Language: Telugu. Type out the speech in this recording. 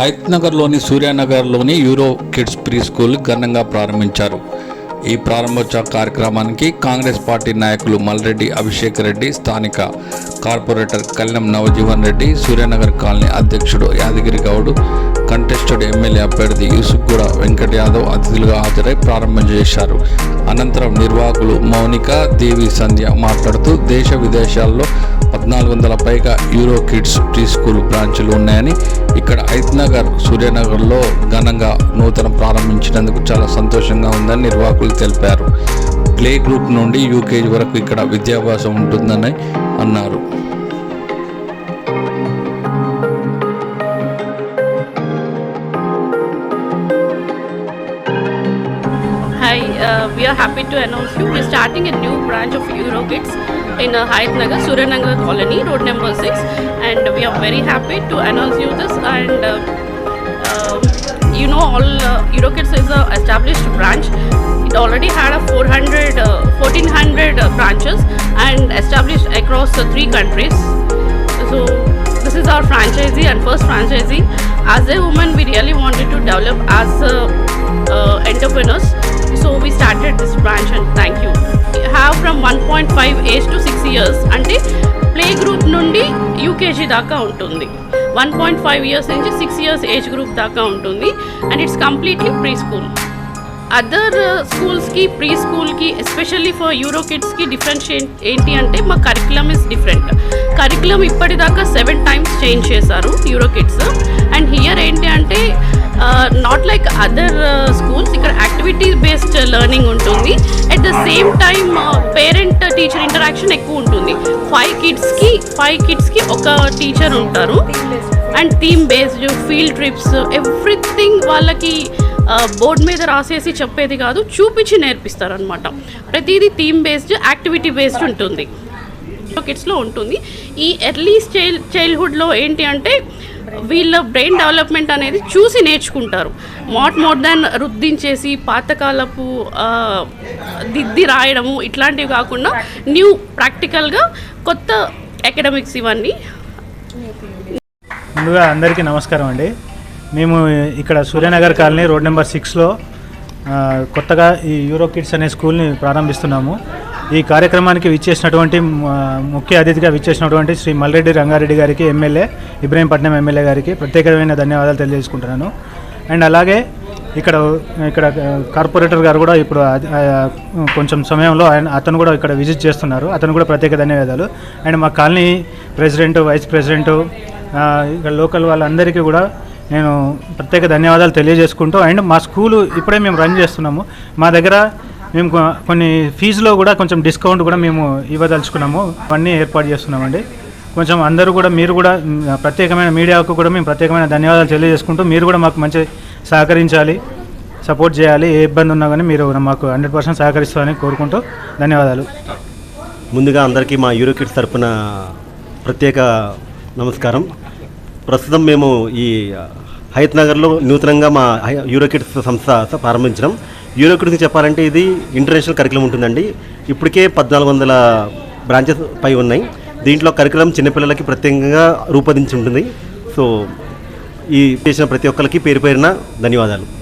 హైత్నగర్లోని సూర్యానగర్లోని యూరో కిడ్స్ ప్రీ స్కూల్ ఘనంగా ప్రారంభించారు. ఈ ప్రారంభోత్సవ కార్యక్రమానికి కాంగ్రెస్ పార్టీ నాయకులు మల్రెడ్డి అభిషేక్ రెడ్డి స్థానిక కార్పొరేటర్ కళ్యాణ్ నవజీవన్ రెడ్డి సూర్యానగర్ కాలనీ అధ్యక్షుడు యాదగిరి గౌడ్ కంటెస్టెడ్ ఎమ్మెల్యే అభ్యర్థి యూసుఫ్గూడ వెంకట యాదవ్ అతిథులుగా హాజరై ప్రారంభం చేశారు. అనంతరం నిర్వాహకులు మౌనిక దేవి సంధ్య మాట్లాడుతూ దేశ విదేశాల్లో పద్నాలుగు వందల పైగా యూరో కిడ్స్ ప్రీ స్కూల్ బ్రాంచులు ఉన్నాయని ఇక్కడ ఐత్నగర్ సూర్యనగర్లో ఘనంగా నూతన ప్రారంభించినందుకు చాలా సంతోషంగా ఉందని నిర్వాహకులు తెలిపారు. ప్లే గ్రూప్ నుండి యూకేజీ వరకు ఇక్కడ విద్యాభ్యాసం ఉంటుందని అన్నారు. We are happy to announce you. We're starting a new branch of Eurokids in uh, Hayat Nagar, Colony, road number 6. And we are very happy to announce you this. And uh, uh, you know, all uh, Eurokids is a established branch. It already had a 400, uh, 1400 uh, branches and established across uh, three countries. So this is our franchisee and first franchisee. As a woman, we really wanted to develop as uh, uh, entrepreneurs. So we started this branch and thank you have from one point five age to six years అంటే ప్లే గ్రూప్ నుండి యూకేజీ దాకా ఉంటుంది. వన్ పాయింట్ ఫైవ్ ఇయర్స్ నుంచి సిక్స్ ఇయర్స్ ఏజ్ గ్రూప్ దాకా ఉంటుంది. And it's completely pre school other స్కూల్స్కి ప్రీ స్కూల్కి ఎస్పెషల్లీ ఫర్ యూరో కిడ్స్కి డిఫరెన్స్ ఏంటి అంటే మా కరికులం ఇస్ డిఫరెంట్ కరికులం ఇప్పటిదాకా సెవెన్ టైమ్స్ చేంజ్ చేశారు యూరో కిడ్స్ అండ్ హియర్ ఏంటి నాట్ లైక్ అదర్ స్కూల్స్ ఇక్కడ యాక్టివిటీ బేస్డ్ లెర్నింగ్ ఉంటుంది. At the same time parent teacher interaction ఎక్కువ ఉంటుంది. ఫైవ్ కిడ్స్కి ఫైవ్ కిడ్స్కి ఒక టీచర్ ఉంటారు. And theme based field trips everything వాళ్ళకి uh, బోర్డ్ మీద రాసేసి చెప్పేది కాదు చూపించి నేర్పిస్తారు అనమాట ప్రతిదీ థీమ్ బేస్డ్ యాక్టివిటీ బేస్డ్ ఉంటుంది కిడ్స్లో ఉంటుంది. ఈ ఎర్లీ చైల్డ్ చైల్డ్హుడ్లో ఏంటి అంటే వీళ్ళ బ్రెయిన్ డెవలప్మెంట్ అనేది చూసి నేర్చుకుంటారు. మోట్ మోర్ దాన్ రుద్దించేసి పాతకాలపు దిద్ది రాయడము ఇట్లాంటివి కాకుండా న్యూ ప్రాక్టికల్గా కొత్త అకాడమిక్స్ ఇవన్నీ ముందుగా అందరికీ నమస్కారం అండి. మేము ఇక్కడ సూర్యనగర్ కాలనీ రోడ్ నెంబర్ సిక్స్లో కొత్తగా ఈ యూరో కిడ్స్ అనే స్కూల్ని ప్రారంభిస్తున్నాము. ఈ కార్యక్రమానికి విచ్చేసినటువంటి ముఖ్య అతిథిగా విచ్చేసినటువంటి శ్రీ మల్రెడ్డి రంగారెడ్డి గారికి ఎమ్మెల్యే ఇబ్రహీంపట్నం ఎమ్మెల్యే గారికి ప్రత్యేకమైన ధన్యవాదాలు తెలియజేసుకుంటున్నాను. అండ్ అలాగే ఇక్కడ ఇక్కడ కార్పొరేటర్ గారు కూడా ఇప్పుడు కొంచెం సమయంలో ఆయన అతను కూడా ఇక్కడ విజిట్ చేస్తున్నారు. అతను కూడా ప్రత్యేక ధన్యవాదాలు. అండ్ మా కాలనీ ప్రెసిడెంట్ వైస్ ప్రెసిడెంట్ ఇక్కడ లోకల్ వాళ్ళందరికీ కూడా నేను ప్రత్యేక ధన్యవాదాలు తెలియజేసుకుంటూ అండ్ మా స్కూలు ఇప్పుడే మేము రన్ చేస్తున్నాము. మా దగ్గర మేము కొన్ని ఫీజులో కూడా కొంచెం డిస్కౌంట్ కూడా మేము ఇవ్వదలుచుకున్నాము. అవన్నీ ఏర్పాటు చేస్తున్నామండి. కొంచెం అందరూ కూడా మీరు కూడా ప్రత్యేకమైన మీడియాకు కూడా మేము ప్రత్యేకమైన ధన్యవాదాలు తెలియజేసుకుంటూ మీరు కూడా మాకు మంచి సహకరించాలి సపోర్ట్ చేయాలి. ఏ ఇబ్బంది ఉన్నా కానీ మీరు మాకు హండ్రెడ్ పర్సెంట్ సహకరిస్తారని కోరుకుంటూ ధన్యవాదాలు. ముందుగా అందరికీ మా యూరో తరఫున ప్రత్యేక నమస్కారం. ప్రస్తుతం మేము ఈ హయత్ నగర్లో నూతనంగా మా హై- సంస్థ ప్రారంభించడం. యూరోకిడ్స్ చెప్పాలంటే ఇది ఇంటర్నేషనల్ కరికులం ఉంటుందండి. ఇప్పటికే పద్నాలుగు వందల బ్రాంచెస్ పై ఉన్నాయి. దీంట్లో కరికులం చిన్నపిల్లలకి ప్రత్యేకంగా రూపొందించి ఉంటుంది. సో ఈ చేసిన ప్రతి ఒక్కరికి పేరు పేరున ధన్యవాదాలు.